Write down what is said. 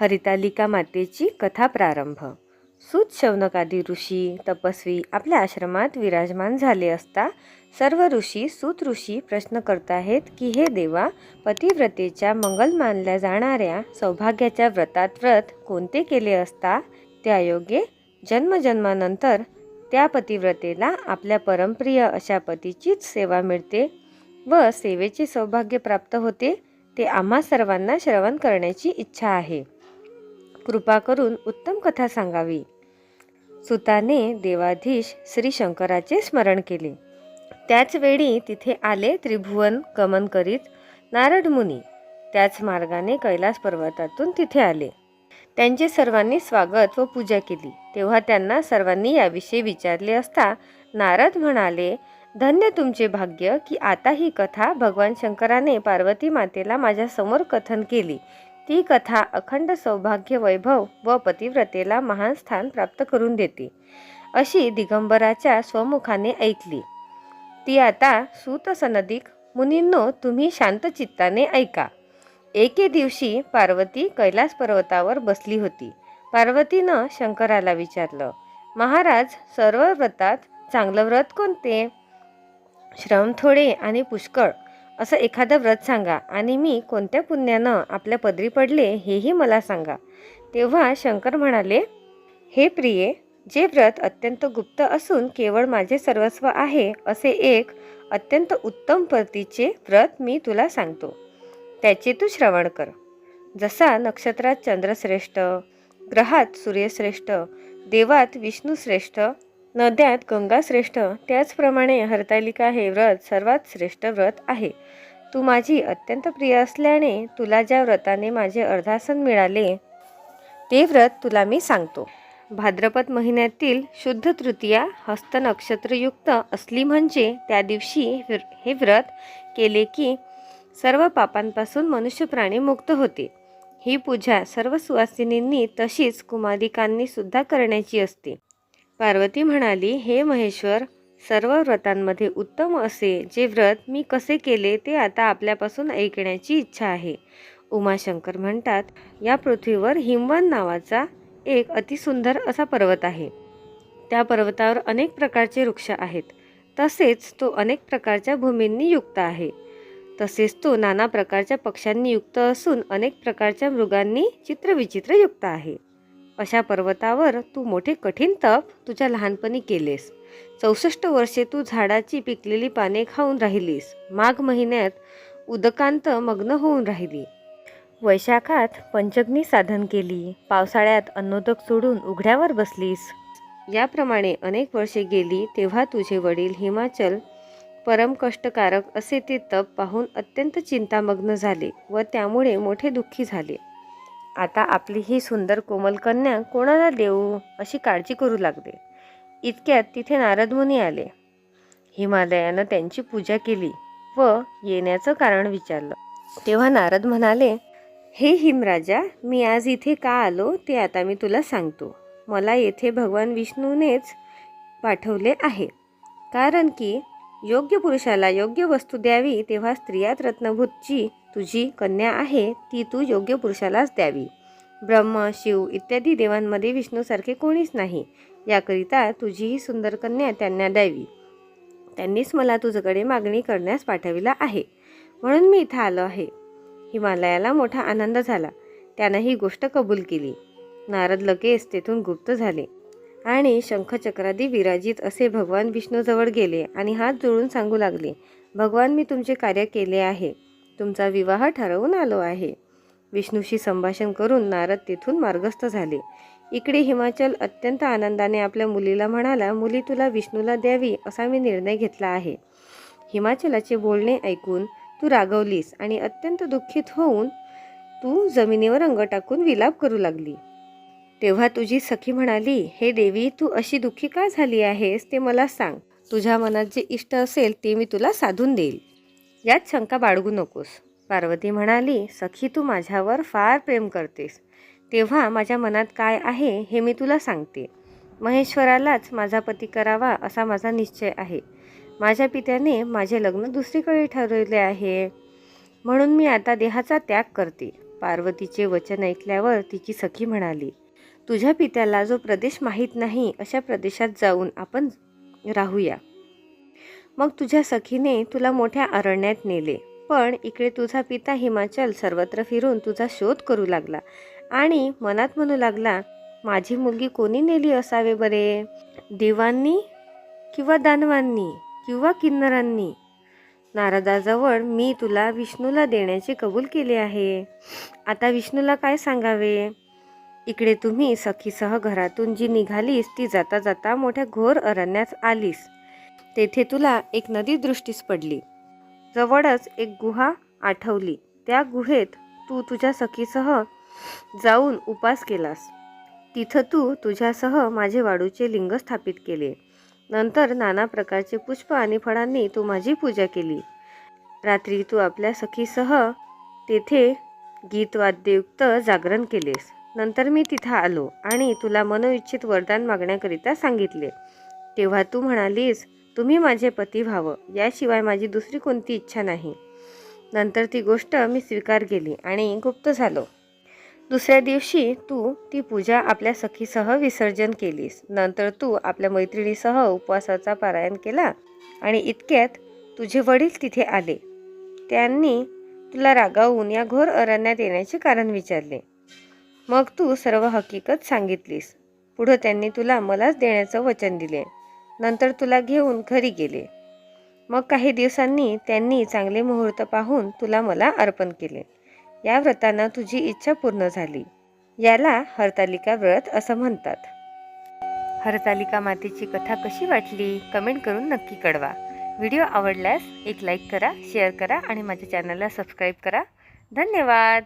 हरितालिका मातेची कथा प्रारंभ. सूत शौनकादी ऋषी तपस्वी आपल्या आश्रमात विराजमान झाले असता सर्व ऋषी सूत ऋषी प्रश्न करताहेत की हे देवा पतिव्रतेच्या मंगल मानल्या जाणाऱ्या सौभाग्याच्या व्रतात व्रत कोणते केले असता? त्यायोगे जन्मजन्मानंतर त्या पतिव्रतेला आपल्या परमप्रिय अशा पतीचीच सेवा मिळते व सेवेचे सौभाग्य प्राप्त होते ते आम्हा सर्वांना श्रवण करण्याची इच्छा आहे. कृपा करून उत्तम कथा सांगावी. सुताने देवाधीश श्री शंकराचे स्मरण केले. त्याच वेळी तिथे आले त्रिभुवन गमन करीत नारद मुनी. त्याच मार्गाने कैलास पर्वतातून तिथे आले. त्यांचे सर्वांनी स्वागत व पूजा केली. तेव्हा त्यांना सर्वांनी याविषयी विचारले असता नारद म्हणाले धन्य तुमचे भाग्य की आता ही कथा भगवान शंकराने पार्वती मातेला माझ्यासमोर कथन केली. ती कथा अखंड सौभाग्य वैभव व पतिव्रतेला महान स्थान प्राप्त करून देते. अशी दिगंबराच्या स्वमुखाने ऐकली. ती आता सूत सनदिक मुनींनो तुम्ही शांत चित्ताने ऐका. एके दिवशी पार्वती कैलास पर्वतावर बसली होती. पार्वतीनं शंकराला विचारलं महाराज सर्व व्रतात चांगलं व्रत कोणते? श्रम थोडे आणि पुष्कळ. असं एखादं व्रत सांगा आणि मी कोणत्या पुण्यानं आपल्या पदरी पडले हेही मला सांगा. तेव्हा शंकर म्हणाले हे प्रिये जे व्रत अत्यंत गुप्त असून केवळ माझे सर्वस्व आहे असे एक अत्यंत उत्तम पतीचे व्रत मी तुला सांगतो. त्याचे तू श्रवण कर. जसा नक्षत्रात चंद्रश्रेष्ठ ग्रहात सूर्यश्रेष्ठ देवात विष्णुश्रेष्ठ नद्यात गंगाश्रेष्ठ त्याचप्रमाणे हरतालिका हे व्रत सर्वात श्रेष्ठ व्रत आहे. तू माझी अत्यंत प्रिय असल्याने तुला ज्या व्रताने माझे अर्धासन मिळाले ते व्रत तुला मी सांगतो. भाद्रपद महिन्यातील शुद्ध तृतीया हस्त नक्षत्रयुक्त असली म्हणजे त्या दिवशी हे व्रत केले की सर्व पापांपासून मनुष्य प्राणी मुक्त होते. ही पूजा सर्व सुवासिनींनी तशीच कुमारिकांनी सुद्धा करण्याची असते. पार्वती म्हणाली हे महेश्वर सर्व व्रतांमध्ये उत्तम असे जे व्रत मी कसे केले ते आता आपल्यापासून ऐकण्याची इच्छा आहे. उमाशंकर म्हणतात या पृथ्वीवर हिमवन नावाचा एक अतिसुंदर असा पर्वत आहे. त्या पर्वतावर अनेक प्रकारचे वृक्ष आहेत. तसेच तो अनेक प्रकारच्या भूमींनी युक्त आहे. तसेच तो नाना प्रकारच्या पक्ष्यांनी युक्त असून अनेक प्रकारच्या मृगांनी चित्रविचित्र युक्त आहे. अशा पर्वतावर तू मोठे कठीण तप तुझ्या लहानपणी केलेस. चौसष्ट वर्षे तू झाडाची पिकलेली पाने खाऊन राहिलीस. माघ महिन्यात उदकांत मग्न होऊन राहिली. वैशाखात पंचग्नी साधन केली. पावसाळ्यात अन्नोदक सोडून उघड्यावर बसलीस. याप्रमाणे अनेक वर्षे गेली तेव्हा तुझे वडील हिमाचल परम कष्टकारक असे ते तप पाहून अत्यंत चिंतामग्न झाले व त्यामुळे मोठे दुःखी झाले. आता आपली ही सुंदर कोमल कन्या कोणाला देऊ अशी काळजी करू लागले. इतक्यात तिथे नारदमुनी आले. हिमालयानं त्यांची पूजा केली व येण्याचं कारण विचारलं. तेव्हा नारद म्हणाले हे हिमराजा मी आज इथे का आलो ते आता मी तुला सांगतो. मला येथे भगवान विष्णूनेच पाठवले आहे. कारण की योग्य पुरुषाला योग्य वस्तू द्यावी तेव्हा स्त्रियात रत्नभूतची तुझी कन्या आहे ती तू योग्य पुरुषालाच द्यावी. ब्रह्म शिव इत्यादी देवांमध्ये विष्णूसारखे कोणीच नाही. याकरिता तुझी ही सुंदर कन्या त्यांना द्यावी. त्यांनीच मला तुझ्याकडे मागणी करण्यास पाठविला आहे. म्हणून मी इथं आलो आहे. हिमालयाला मोठा आनंद झाला. त्यानं ही गोष्ट कबूल केली. नारद लगेच तेथून गुप्त झाले. आणि शंखचक्रादी विराजित असे भगवान विष्णूजवळ गेले आणि हात जोडून सांगू लागले भगवान मी तुमचे कार्य केले आहे. तुमचा विवाह ठरवून आलो आहे. विष्णूशी संभाषण करून नारद तेथून मार्गस्थ झाले. इकडे हिमाचल अत्यंत आनंदाने आपल्या मुलीला म्हणाला मुली तुला विष्णूला द्यावी असा मी निर्णय घेतला आहे. हिमाचलाचे बोलणे ऐकून तू रागवलीस आणि अत्यंत दुःखित होऊन तू जमिनीवर अंग टाकून विलाप करू लागली. तेव्हा तुझी सखी म्हणाली हे देवी तू अशी दुःखी का झाली आहेस ते मला सांग. तुझ्या मनात जे इष्ट असेल ते मी तुला साधून देईल. यात शंका बाळगू नकोस. पार्वती म्हणाली सखी तू माझ्यावर फार प्रेम करतेस. तेव्हा माझ्या मनात काय आहे हे मी तुला सांगते. महेश्वरालाच माझा पती करावा असा माझा निश्चय आहे. माझ्या पित्याने माझे लग्न दुसरीकडे ठरवले आहे. म्हणून मी आता देहाचा त्याग करते. पार्वतीचे वचन ऐकल्यावर तिची सखी म्हणाली तुझ्या पित्याला जो प्रदेश माहीत नाही अशा प्रदेशात जाऊन आपण राहूया. मग तुझ्या सखीने तुला मोठ्या अरण्यात नेले. पण इकडे तुझा पिता हिमाचल सर्वत्र फिरून तुझा शोध करू लागला. आणि मनात म्हणू लागला माझी मुलगी कोणी नेली असावे बरे? देवांनी किंवा दानवांनी किंवा किन्नरांनी? नारदाजवळ मी तुला विष्णूला देण्याचे कबूल केले आहे. आता विष्णूला काय सांगावे? इकडे तुम्ही सखीसह घरातून जी निघालीस ती जाता जाता मोठ्या घोर अरण्यात आलीस. तेथे तुला एक नदी दृष्टीस पडली. जवळच एक गुहा आठवली. त्या गुहेत तू तुझ्या सखीसह जाऊन उपास केलास. तिथं तू तुझ्यासह माझे वाडूचे लिंग स्थापित केले. नंतर नाना प्रकारचे पुष्प आणि फळांनी तू माझी पूजा केली. रात्री तू आपल्या सखीसह तेथे गीतवाद्ययुक्त जागरण केलेस. नंतर मी तिथं आलो आणि तुला मनोइच्छित वरदान मागण्याकरिता सांगितले. तेव्हा तू म्हणालीस तुम्ही माझे पती व्हावं याशिवाय माझी दुसरी कोणती इच्छा नाही. नंतर ती गोष्ट मी स्वीकार केली आणि गुप्त झालो. दुसऱ्या दिवशी तू ती पूजा आपल्या सखीसह विसर्जन केलीस. नंतर तू आपल्या मैत्रिणीसह उपवासाचा पारायण केला आणि इतक्यात तुझे वडील तिथे आले. त्यांनी तुला रागावून या घोर अरण्यात येण्याचे कारण विचारले. मग तू सर्व हकीकत सांगितलीस. पुढं त्यांनी तुला मलाच देण्याचं वचन दिले. नंतर तुला घेऊन घरी गेले. मग काही दिवसांनी त्यांनी चांगले मुहूर्त पाहून तुला मला अर्पण केले. या व्रतानं तुझी इच्छा पूर्ण झाली. याला हरतालिका व्रत असं म्हणतात. हरतालिका मातेची कथा कशी वाटली? कमेंट करून नक्की कळवा. व्हिडिओ आवडल्यास एक लाईक करा शेअर करा आणि माझ्या चॅनलला सबस्क्राईब करा. धन्यवाद!